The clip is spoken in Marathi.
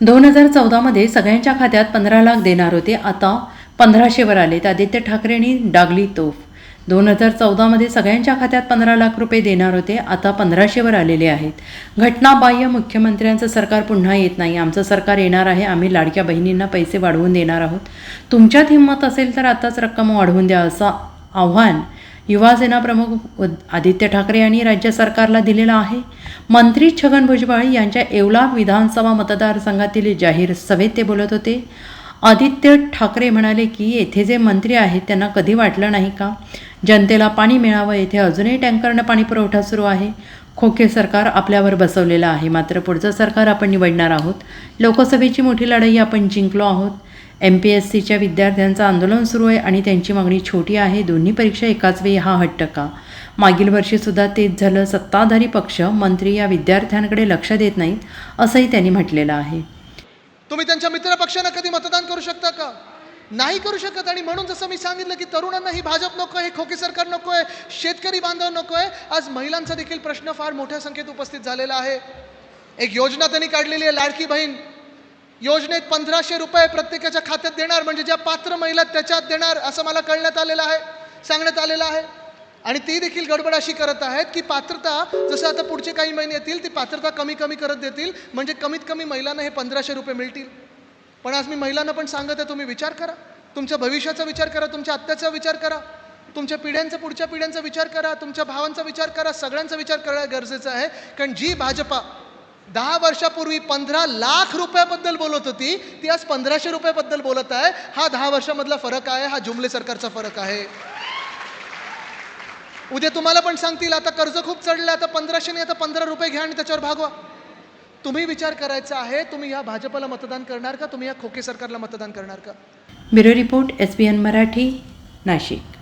दोन हजार चौदामध्ये सगळ्यांच्या खात्यात पंधरा लाख देणार होते. आता पंधराशेवर आलेत. आदित्य ठाकरेंनी डागली तोफ. दोन हजार चौदामध्ये सगळ्यांच्या खात्यात पंधरा लाख रुपये देणार होते. आता पंधराशेवर आलेले आहेत. घटनाबाह्य मुख्यमंत्र्यांचं सरकार पुन्हा येत नाही. आमचं सरकार येणार आहे. आम्ही लाडक्या बहिणींना पैसे वाढवून देणार आहोत. तुमच्यात हिंमत असेल तर आताच रक्कम वाढवून द्या असं आव्हान युवासेना प्रमुख उद- आदित्य ठाकरे यांनी राज्य सरकारला दिलेला आहे. मंत्री छगन भुजबळ यांच्या येवला विधानसभा मतदारसंघातील जाहीर सभेत ते बोलत होते. आदित्य ठाकरे म्हणाले की येथे जे मंत्री आहेत त्यांना कधी वाटलं नाही का? जनतेला पाणी मिळावं येथे अजूनही टँकरनं पाणी पुरवठा सुरू आहे. खोके सरकार आपल्यावर बसवलेलं आहे. मात्र पुढचं सरकार आपण निवडणार आहोत. लोकसभेची मोठी लढाई आपण जिंकलो आहोत. एम पी एस सीच्या विद्यार्थ्यांचं आंदोलन सुरू आहे आणि त्यांची मागणी छोटी आहे. दोन्ही परीक्षा एकाच वेळी हा हट्ट का मागील वर्षीसुद्धा तेच झालं. सत्ताधारी पक्ष मंत्री या विद्यार्थ्यांकडे लक्ष देत नाहीत असंही त्यांनी म्हटलेलं आहे. तुम्ही त्यांच्या मित्र पक्षांना कधी मतदान करू शकता का? नाही करू शकत. आणि म्हणून जसं मी सांगितलं की तरुणांना ही भाजप नको आहे खोके सरकार नको आहे शेतकरी बांधव नको आहे आज महिलांचा देखील प्रश्न फार मोठ्या संख्येत उपस्थित झालेला आहे. एक योजना त्यांनी काढलेली आहे लाडकी बहीण. योजनेत पंधराशे रुपये प्रत्येकाच्या खात्यात देणार म्हणजे ज्या पात्र महिला त्याच्यात देणार असं मला कळण्यात आलेलं आहे सांगण्यात आलेलं आहे. आणि ती देखील गडबड अशी करत आहेत की पात्रता जसं आता पुढचे काही महिने येतील ती पात्रता कमी कमी करत देतील म्हणजे कमीत कमी महिलांना हे पंधराशे रुपये मिळतील. पण आज मी महिलांना पण सांगत आहे तुम्ही विचार करा. तुमच्या भविष्याचा विचार करा तुमच्या आत्याचा विचार करा. तुमच्या पिढ्यांचा पुढच्या पिढ्यांचा विचार करा तुमच्या भावांचा विचार करा सगळ्यांचा विचार करणं गरजेचं आहे. कारण जी भाजपा दहा वर्षापूर्वी पंधरा लाख रुपयाबद्दल बोलत होती ती आज पंधराशे रुपयाबद्दल बोलत आहे. हा दहा वर्षामधला फरक आहे हा जुमले सरकारचा फरक आहे. उद्या तुम्हाला पण सांगतील आता कर्ज खूप चढलं आता पंधराशे नाही आता पंधरा रुपये घ्या आणि त्याच्यावर भागवा. तुम्ही विचार करायचा आहे तुम्ही या भाजपला मतदान करणार का? तुम्ही या खोके सरकारला मतदान करणार का? Bureau report S B N Marathi Nashik.